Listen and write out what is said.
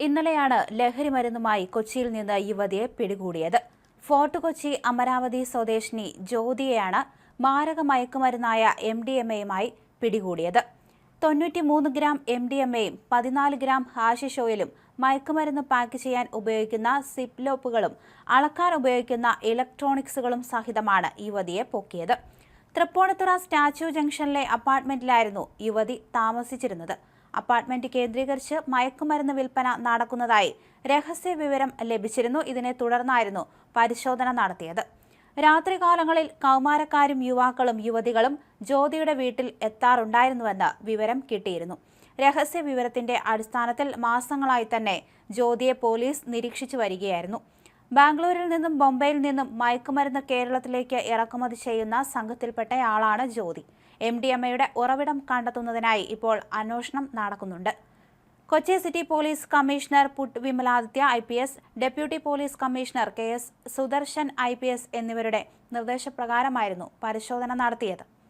ഇന്നലെയാണ് ലഹരി മരുന്നുമായി കൊച്ചിയിൽ നിന്ന് യുവതിയെ പിടികൂടിയത്. ഫോർട്ട് കൊച്ചി അമരാവതി സ്വദേശിനി ജ്യോതിയെയാണ് മാരക മയക്കുമരുന്നായ എം ഡി എം എയുമായി പിടികൂടിയത്. തൊണ്ണൂറ്റിമൂന്ന് ഗ്രാം എം ഡി എം എയും പതിനാല് ഗ്രാം ഹാഷിഷ് ഓയിലും മയക്കുമരുന്ന് പാക്ക് ചെയ്യാൻ ഉപയോഗിക്കുന്ന സിപ്ലോപ്പുകളും അളക്കാൻ ഉപയോഗിക്കുന്ന ഇലക്ട്രോണിക്സുകളും സഹിതമാണ് യുവതിയെ പൊക്കിയത്. തൃപ്പൂണിത്തുറ സ്റ്റാച്യു ജംഗ്ഷനിലെ അപ്പാർട്ട്മെന്റിലായിരുന്നു യുവതി താമസിച്ചിരുന്നത്. അപ്പാർട്ട്മെന്റ് കേന്ദ്രീകരിച്ച് മയക്കുമരുന്ന് വിൽപ്പന നടക്കുന്നതായി രഹസ്യ വിവരം ലഭിച്ചിരുന്നു. ഇതിനെ തുടർന്നായിരുന്നു പരിശോധന നടത്തിയത്. രാത്രികാലങ്ങളിൽ കൗമാരക്കാരും യുവാക്കളും യുവതികളും ജ്യോതിയുടെ വീട്ടിൽ എത്താറുണ്ടായിരുന്നുവെന്ന് വിവരം കിട്ടിയിരുന്നു. രഹസ്യ വിവരത്തിന്റെ അടിസ്ഥാനത്തിൽ മാസങ്ങളായി തന്നെ ജ്യോതിയെ പോലീസ് നിരീക്ഷിച്ചു വരികയായിരുന്നു. ബാംഗ്ലൂരിൽ നിന്നും ബോംബെയിൽ നിന്നും മയക്കുമരുന്ന് കേരളത്തിലേക്ക് ഇറക്കുമതി ചെയ്യുന്ന സംഘത്തിൽപ്പെട്ടയാളാണ് ജ്യോതി. എം ഡി എമ്മയുടെ ഉറവിടം കണ്ടെത്തുന്നതിനായി ഇപ്പോൾ അന്വേഷണം നടക്കുന്നുണ്ട്. Kochi city police commissioner Putta Vimaladitya I P S deputy police commissioner K S Sudarshan I P S എന്നിവരുടെ നിർദ്ദേശപ്രകാരമായിരുന്നു പരിശോധന നടത്തിയത്.